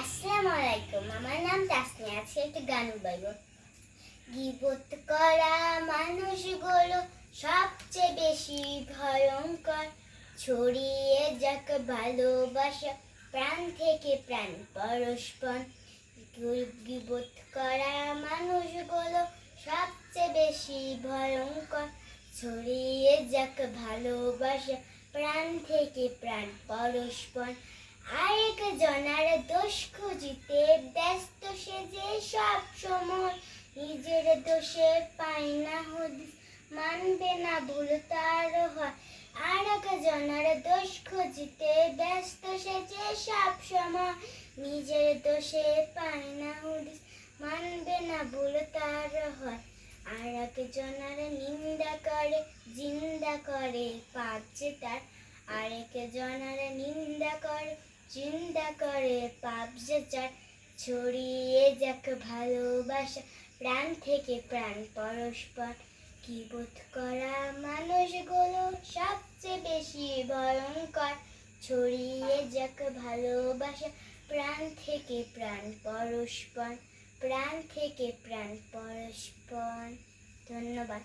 আসসালামু আলাইকুম আমার নাম তাসনিয়া, আজকে একটা গান গাইব গিবত করা মানুষগুলো সবচেয়ে বেশি ভয়ঙ্কর। ছড়িয়ে যাক ভালোবাসা, প্রাণ থেকে প্রাণ, পরস্পর। গিবত করা মানুষগুলো সবচেয়ে বেশি ভয়ঙ্কর। ছড়িয়ে যাক ভালোবাসা, প্রাণ থেকে প্রাণ, পরস্পর। আরেক জনার দোষ খুঁজিতে ব্যস্ত সে যে সব সময় নিজের দোষে পায় না হদিস মানবে না ভুল তার হয়। আরেক জনার দোষ খুঁজিতে ব্যস্ত সে যে সব সময় নিজের দোষে পায় না হদিস মানবে না ভুল তার হয়। আর এক জনার নিন্দা করে, জিন্দা করে যে তার। আরেক জনার নিন্দা করে চিন্তা করে পাপ যে ছড়িয়ে যাক ভালোবাসা। প্রাণ থেকে প্রাণ, পরস্পর কি বোধ করা মানুষগুলো সবচেয়ে বেশি ভয়ঙ্কর। ছড়িয়ে যাক ভালোবাসা, প্রাণ থেকে প্রাণ, পরস্পর। প্রাণ থেকে প্রাণ, পরস্পর। ধন্যবাদ।